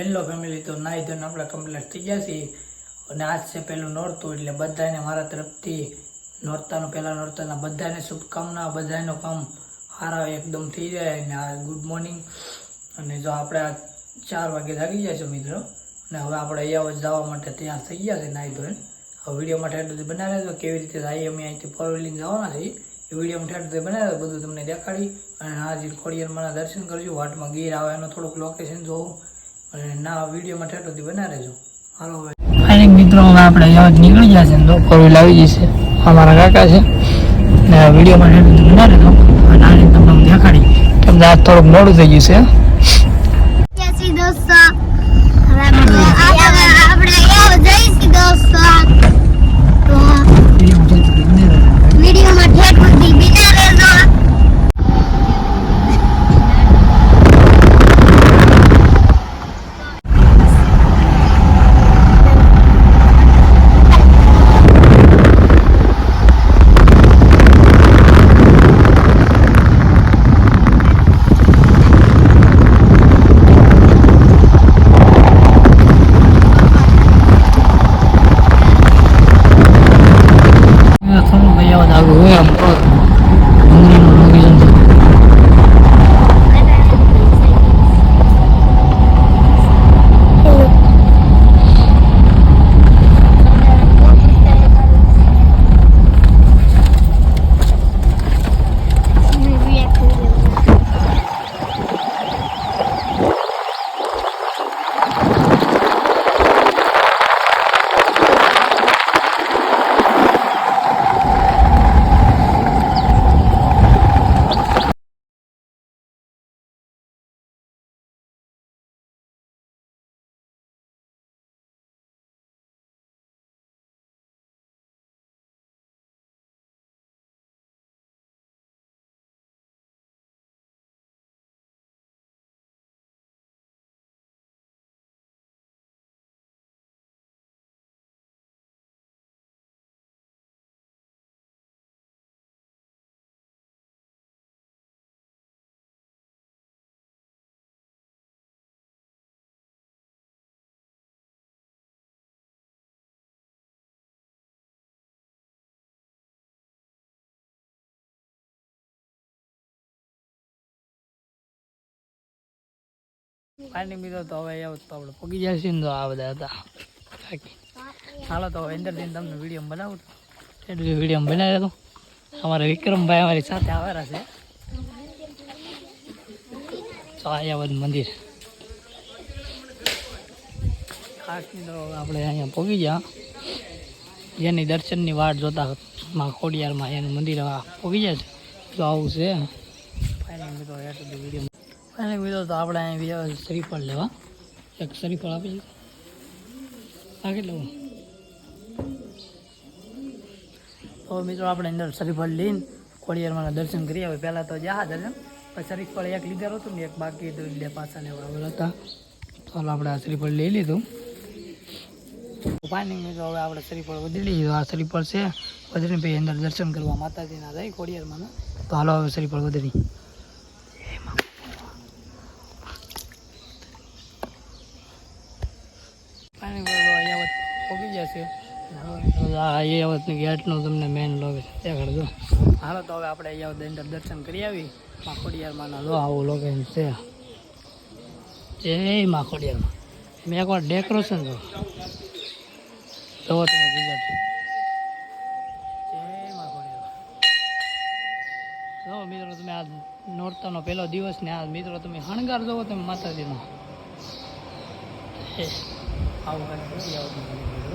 Hello family તો નાહી ધોઈને આપણે કમ્પ્લીટ થઈ ગયા છીએ અને આજ છે પહેલું નોરતું, એટલે બધાને મારા તરફથી નોરતાનું પહેલાં નોરતાના બધાને શુભકામના, બધાનો કામ સારા એકદમ થઈ જાય. અને આ ગુડ મોર્નિંગ અને જો આપણે આ ચાર વાગે જાગી જાય છે મિત્રો, અને હવે આપણે અહીંયા જવા માટે ત્યાં થઈ ગયા છે નાઈ ધોઈને. હવે વિડીયોમાં એટલું બધું તો કેવી રીતે જાય અમે અહીંથી ફોર વ્હીલિંગ જવાના છીએ. એ વીડિયો માટે એટલું બનાવે બધું તમને દેખાડી. અને હાજી ખોડિયારમાંના દર્શન કરજો, વાટમાં ગીર આવે, એનું થોડુંક લોકેશન જોવું. અને ના વીડિયો માટે થી બના રહેજો. હાલો હવે. ફાઇનલ મિત્રો હવે આપણે અહીંયા નીકળી ગયા છે તો ફોર વ્હીલ આવી જશે અમારા કાકા છે. ને વીડિયો માં એટલું બના રહેજો. અને આને તમને દેખાડી. કેમ કે આજ થોડુંક મોડું થઈ ગયું છે. દોસ્તો. હવે આપણે જયસી દોસ્તો. પાણી પીધો તો હવે એવું તો આપણે પગી છે ને તો આ બધા હતા. હાલો તો અંદર જઈને તમને વીડિયો બનાવું એટલું વીડિયો બનાવી દઉં અમારા વિક્રમભાઈ અમારી સાથે આવેલા છે. તો અહીંયા બધું મંદિર. ખાસ હવે આપણે અહીંયા પગી ગયા. જેની દર્શનની વાટ જોતા માં ખોડિયારમાં એનું મંદિર પગી જાય તો આવું છે. ફાઇનલ મિત્રો વીડિયો અને બીજો તો આપણે અહીં બીજા શ્રીફળ લેવા. એક શ્રીફળ આપી દીધું આ કેટલું? તો મિત્રો આપણે અંદર શ્રીફળ લઈને ખોડિયારમાં દર્શન કરી આવે પહેલાં તો જા દર્શન પછી શ્રીફળ એક લીધેલું હતું ને, એક બાકી હતું એટલે પાછા લેવા આવેલા હતા. તો આપણે આ શ્રીફળ લઈ લીધું. પાણી મિત્રો હવે આપણે શ્રીફળ વધી લીધું. આ શ્રીફળ છે. વધીને પછી અંદર દર્શન કરવા માતાજીના જાય ખોડિયારમાં. તો હાલો હવે શ્રીફળ વધરી પાણી ભરવા અહીંયા પગી જશે. આ યાવતની ગેટનું તમને મેન લોકેશન દેખાડજો હાલો તો હવે આપણે અહીંયા અંદર દર્શન કરી આવી. માખોડિયારમાં લો આવું લોકેશન છે. જય માખોડિયારમાં મેં એકવાર ડેકોરેશન જો જોવો તમે બીજા જય માખોડિયાર જો મિત્રો તમે આ નોરતાનો પહેલો દિવસ ને આ મિત્રો તમે શણગાર જોવો તમે માતાજીનો. આવું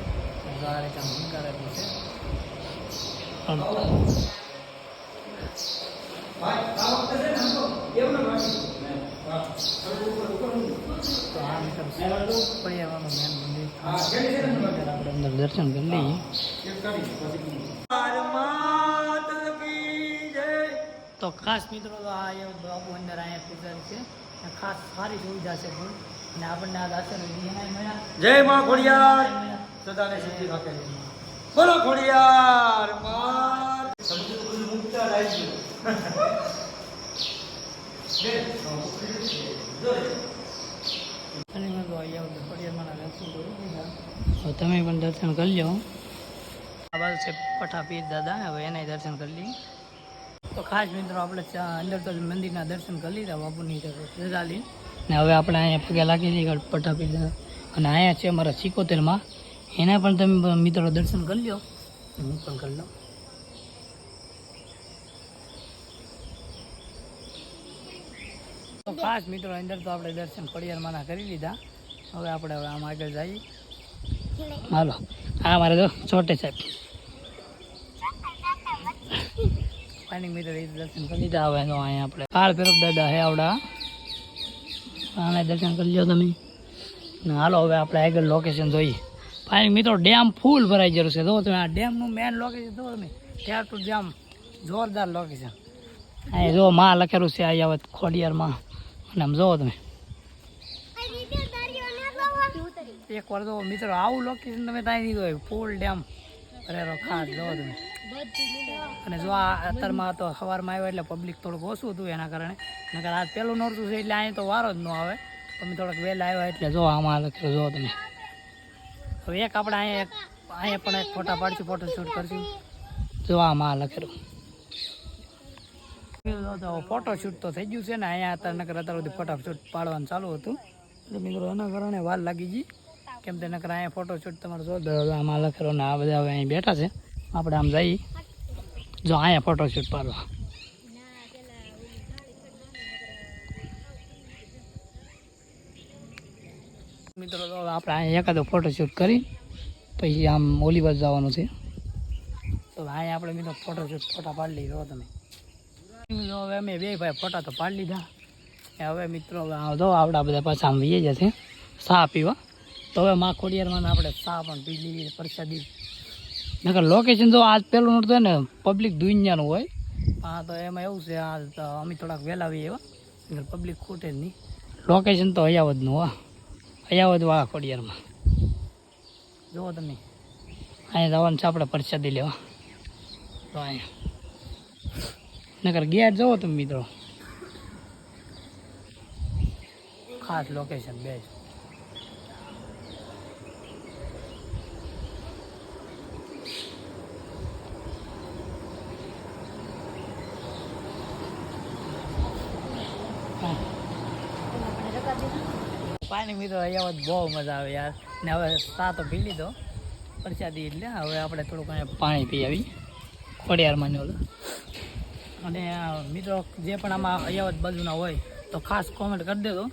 દર્શન કરી લઈએ તો ખાસ મિત્રો તો આ એવું બાબુ અંદર અહીંયા પૂજારી છે અને ખાસ સારી સુવિધા છે પણ અને આપણને આ દર્શન એનાય મળ્યા જય માં ખોડિયાર સદાને સિદ્ધિ રાખે. બોલો ખોડિયાર માર સમજુ મુક્ત તો બધું ફળિયામાંના આવી ગયું તમે પણ દર્શન કરી લો આ બાજુ છે પઠાપીર દાદા, હવે એના દર્શન કરી લઈએ. તો ખાસ મિત્રો, આપણે અંદર તો મંદિરના દર્શન કરી લીધા, બાપુની રજા લઈ ને હવે આપણે અહીંયા પગે લાગી દઈએ દાદા અને અહીંયા છે અમારા સિકોતેરમાં. એના પણ તમે મિત્રો દર્શન કરી લો હું પણ કરી લઉં. તો ખાસ મિત્રો અંદર તો આપણે દર્શન ખોડિયારમાંના કરી લીધા. હવે આપણે હવે આમ આગળ જઈએ. હાલો. હા મારે તો છોટે સાહેબ. પાણી મિત્ર દર્શન કરી લીધા. હવે તો અહીંયા આપણે હાલ ફેરવ દાદા હે આવડા. આને દર્શન કરી લ્યો તમે. હાલો હવે આપણે આગળ લોકેશન જોઈએ. પાણી મિત્રો, ડેમ ફૂલ ભરાઈ જરૂર છે. જો તમે આ ડેમનું મેન લોકેશન જો તમે, ત્યાં ટુ ડેમ જોરદાર લોકેશન અહીંયા જો માં લખેલું છે અહીંયા હવે ખોડિયારમાં. અને આમ જોવો તમે. એક વાર તો મિત્રો, આવું લોકેશન તમે ત્યાં નહીં જોયું. ફૂલ ડેમ ભરેલો ખાસ, જોવો તમે. અને જો આ અત્યારમાં તો સવારમાં આવ્યો એટલે પબ્લિક થોડુંક ઓછું હતું એના કારણે. નકર આ પહેલું નોરતું છે એટલે અહીંયા તો વારો જ ન આવે. તમે થોડોક વહેલા આવ્યા એટલે જો આમાં લખેલું જો તમે. હવે એક આપણે અહીંયા એક અહીંયા પણ એક ફોટા પાડશું ફોટો શૂટ કરશું. જો આમાં લખેલું. તો ફોટો શૂટ તો થઈ ગયું છે ને અહીંયા અત્યારે નકર અત્યારે સુધી ફોટા શૂટ પાડવાનું ચાલુ હતું. એટલે મિત્રો એના કારણે વાર લાગી ગઈ. કેમ તે નકર અહીંયા ફોટો શૂટ તમારે જો આમાં લખેલો ને આ બધા હવે અહીં બેઠા છે. આપણે આમ જઈએ. જો અહીંયા ફોટો શૂટ પાડવા. મિત્રો, તો આપણે અહીંયા એકાદો ફોટોશૂટ કરી, પછી આમ ઓલી બાજુ જવાનું છે. તો અહીંયા આપણે મિત્રો ફોટોશૂટ ફોટા પાડી લીધો તમે હવે અમે બે ભાઈ ફોટા તો પાડી લીધા. એ હવે મિત્રો, હવે જો આપણા બધા પાછા આમ વીએ જશે. ચા પીવા. તો હવે મા ખોડિયારમાં આપણે ચા પણ પી લીધી, પ્રસાદી. નકર લોકેશન જો આજ પહેલું નોટ ને પબ્લિક દુનિયાનું હોય. હા, તો એમાં એવું છે આ તો અમે થોડાક વહેલા આવીએ એવા પબ્લિક ખૂટે જ નહીં. લોકેશન તો હયાવતનું હા અયાવદ વાળા ખોડિયારમાં. જુઓ તમે. અહીંયા જવાનું છે આપણે પરસાદી લેવા. તો અહીંયા. નકર ગયા જુઓ તમે મિત્રો. ખાસ લોકેશન બેસ્ટ પાણી મિત્રો અહીંયા બહુ મજા આવે યાર. ને હવે સા તો પી લીધો. પરસાદી એટલે હવે આપણે થોડુંક અહીંયા પાણી પી આવી. ખોડિયારમાં ને ઓલું. અને મિત્રો જે પણ આમાં અયાવત બાજુના હોય, તો ખાસ કોમેન્ટ કરી દેજો.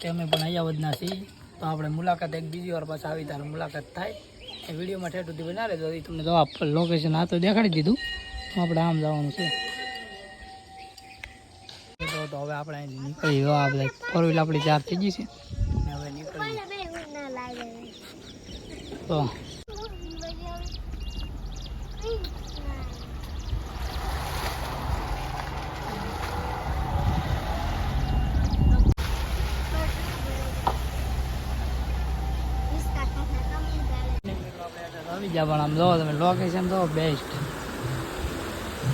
કે અમે પણ અયાવતના છીએ. તો આપણે મુલાકાત એક બીજી વાર પાછા આવી ત્યારે મુલાકાત થાય. એ વિડીયોમાં ઠેઠ સુધી બના એ તમને જવાબ લોકેશન આ તો દેખાડી દીધું. તો આપણે આમ જવાનું છે. તો હવે આપણે નીકળી જો આપણે ફોર વ્હીલ આપણી ચાર થઈ ગઈ છે ને હવે નીકળી તો. આવી પણ આમ જોવો તમે લોકેશન તો બેસ્ટ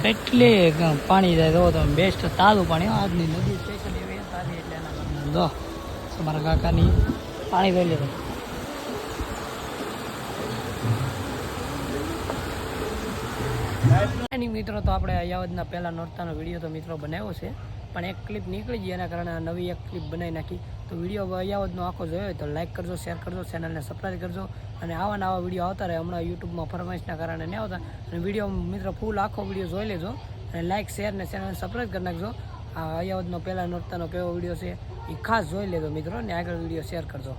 કેટલી પાણી જાય તો તમે બેસ્ટ તાજું પાણી આજની નદી સ્પેશિયલ એવી એટલે એના જો તમારા કાકાની પાણી લઈ લીધું એની મિત્રો તો આપણે અયાવદના પહેલાં નોરતાનો વીડિયો તો મિત્રો બનાવ્યો છે. પણ એક ક્લિપ નીકળી ગઈ, એના કારણે નવી એક ક્લિપ બનાવી નાખી. તો વીડિયો અયાવદનો આખો જોયો હોય તો લાઈક કરજો શેર કરજો ચેનલને સબસ્ક્રાઈબ કરજો. અને આવા નવા વીડિયો આવતા રહે, હમણાં યુટ્યુબમાં ફરમાઈશના કારણે નહીં આવતા. અને વીડિયો મિત્રો ફૂલ આખો વીડિયો જોઈ લેજો. અને લાઈક શેર ને ચેનલને સબસ્ક્રાઈબ કરી નાખજો. આ અયાવદનો પહેલાં નોરતાનો કેવો વીડિયો છે એ ખાસ જોઈ લેજો મિત્રો, ને આગળ વીડિયો શેર કરજો.